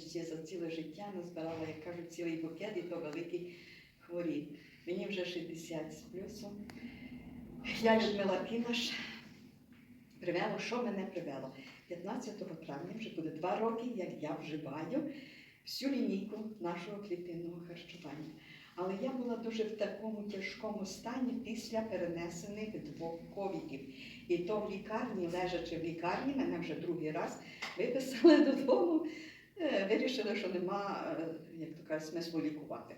ще за ціле життя назбирала, як кажуть, цілий букет, і то великий хворі. Мені вже 60 з плюсом. Я Людмила Кінаш. Привело, що мене привело? 15 травня вже буде два роки, як я вживаю всю лінійку нашого клітинного харчування. Але я була дуже в такому тяжкому стані після перенесених двох ковідів. І то в лікарні, лежачи в лікарні, мене вже другий раз виписали додому, вирішили, що нема, е, як то кажуть, смислу лікувати.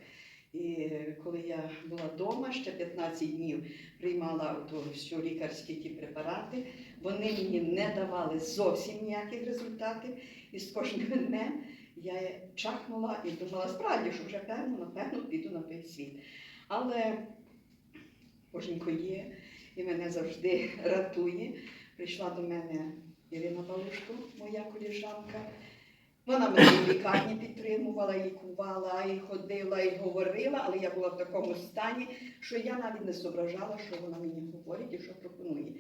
І коли я була вдома, ще 15 днів приймала всю лікарські ті препарати, вони мені не давали зовсім ніяких результатів. І з кожним днем я чахнула і думала, справді, що вже певно, напевно, піду на той світ. Але Боженько є і мене завжди ратує. Прийшла до мене Ірина Балушко, моя коліжанка. Вона мене в лікарні підтримувала, лікувала, і ходила, і говорила, але я була в такому стані, що я навіть не зображала, що вона мені говорить і що пропонує.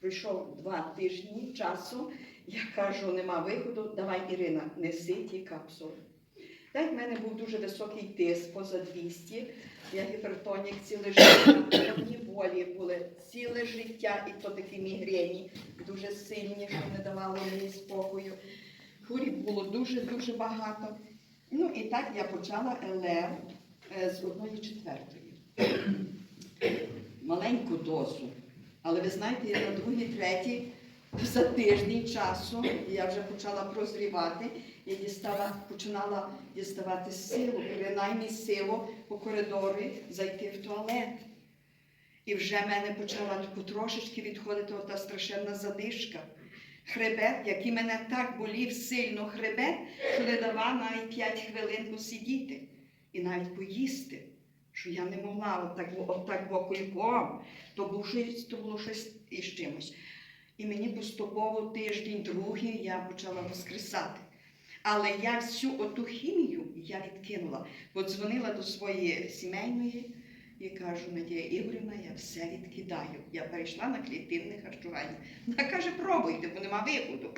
Пройшов два тижні часу, я кажу, нема виходу, давай, Ірина, неси ті капсули. Так, в мене був дуже високий тиск, поза 200, я гіпертонік ціле життя, головні болі були ціле життя, і то такі мігрені, дуже сильні, що не давали мені спокою. Хворіб було дуже-дуже багато. Ну і так я почала ЛР е, з одної четвертої. Маленьку дозу. Але ви знаєте, я на другій, третій, за тиждень часу я вже почала прозрівати. Я дістала, починала діставати силу, принаймні силу по коридорі зайти в туалет. І вже мене почала потрошечки відходити ота страшенна задишка. Хребет, який мене так болів сильно хребет, що не давав навіть 5 хвилин посидіти і навіть поїсти. Що я не могла отак, отак бокульком, то, був щось, то було щось із чимось. І мені поступово тиждень, другий я почала воскресати. Але я всю оту хімію я відкинула. Подзвонила до своєї сімейної і кажу, Надія Ігорівна, я все відкидаю. Я перейшла на клітинне харчування. Вона каже, пробуйте, бо нема виходу.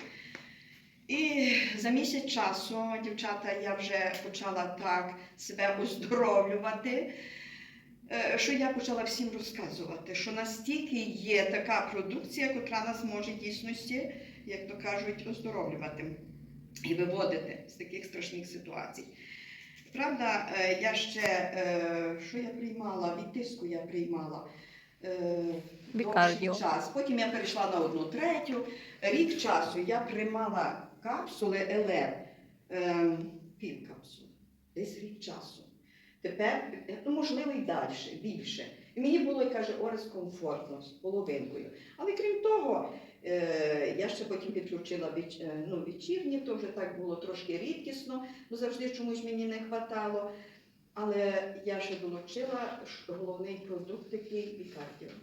І за місяць часу, дівчата, я вже почала так себе оздоровлювати, е, що я почала всім розказувати, що настільки є така продукція, яка нас може дійсності, як то кажуть, оздоровлювати і виводити з таких страшних ситуацій. Правда, е, я ще, е, що я приймала, від тиску я приймала е, довший час. Потім я перейшла на одну третю. Рік часу я приймала капсули ЛР, пів капсули, десь рік часу. Тепер, ну, можливо, і далі, більше. І мені було, каже, Орес комфортно з половинкою. Але крім того, ще потім підключила веч, е, ну, вечірні, то вже так було трошки рідкісно, бо завжди чомусь мені не вистачало. Але я ще долучила головний продукт такий бікардіо.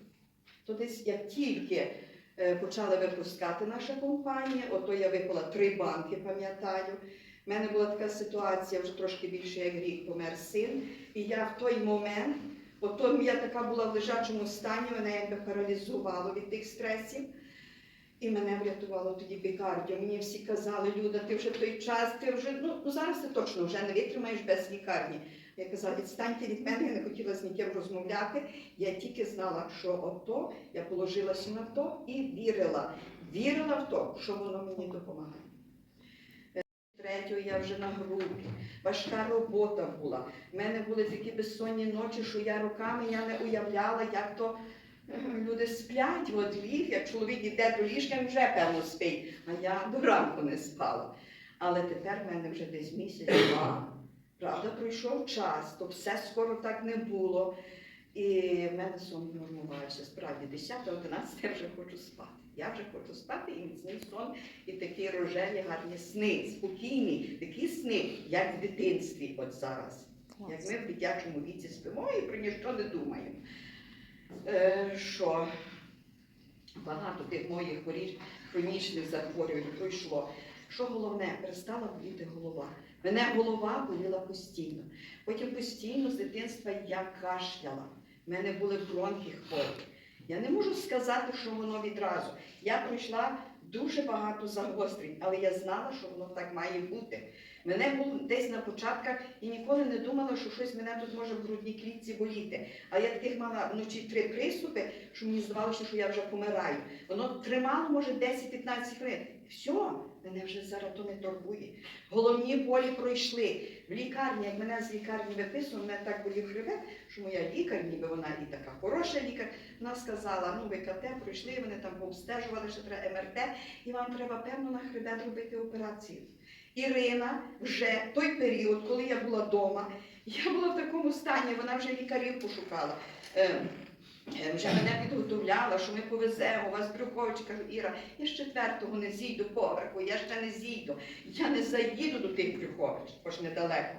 То десь як тільки е, почали випускати наша компанія, ото я випила три банки, пам'ятаю. У мене була така ситуація, вже трошки більше як рік помер син. І я в той момент, ото я така була в лежачому стані, мене якби паралізувало від тих стресів. І мене врятувало тоді бікардіо. Мені всі казали, Люда, ти вже той час, ти вже ну, ну зараз ти точно вже не витримаєш без лікарні. Я казала, відстаньте від мене, я не хотіла з ніким розмовляти. Я тільки знала, що ото я положилася на то і вірила. Вірила в то, що воно мені допомагає. Третю я вже на групі. Важка робота була. У мене були такі безсонні ночі, що я руками я не уявляла, як то люди сплять, от ліг, як чоловік іде до ліжка, вже певно спить, а я до ранку не спала. Але тепер в мене вже десь місяць-два. Правда, пройшов час, то все скоро так не було. І в мене сон нормувався. Справді, 10 11 я вже хочу спати. Я вже хочу спати і міцний сон, і такі рожеві гарні сни, спокійні, такі сни, як в дитинстві, от зараз. Як ми в дитячому віці спимо і про ніщо не думаємо. Е, що багато тих моїх хронічних захворювань пройшло. Що головне, перестала боліти голова. Мене голова боліла постійно. Потім постійно з дитинства я кашляла. У мене були бронхи хворі. Я не можу сказати, що воно відразу. Я пройшла дуже багато загострень, але я знала, що воно так має бути. Мене було десь на початках і ніколи не думала, що щось мене тут може в грудній клітці боліти. А я таких мала вночі три приступи, що мені здавалося, що я вже помираю. Воно тримало, може, 10-15 хвилин. Все, мене вже зараз то не турбує. Головні болі пройшли. В лікарні, як мене з лікарні виписували, мене так болів хребет, що моя лікар, ніби вона і така хороша лікар, вона сказала, ну ви КТ пройшли, вони там пообстежували, що треба МРТ, і вам треба певно на хребет робити операцію. Ірина вже той період, коли я була вдома, я була в такому стані, вона вже лікарів пошукала. Е, Вже мене підготовляла, що ми повеземо вас в Брюховичі. Кажу, Іра, я з четвертого не зійду поверху, я ще не зійду. Я не заїду до тих Брюхович, хоч недалеко.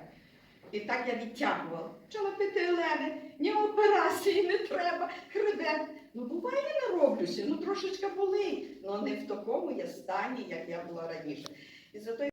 І так я відтягувала. Почала пити Елени, ні операції не треба, хребет. Ну буває, нароблюся, ну трошечки болить. Ну не в такому я стані, як я була раніше. І зато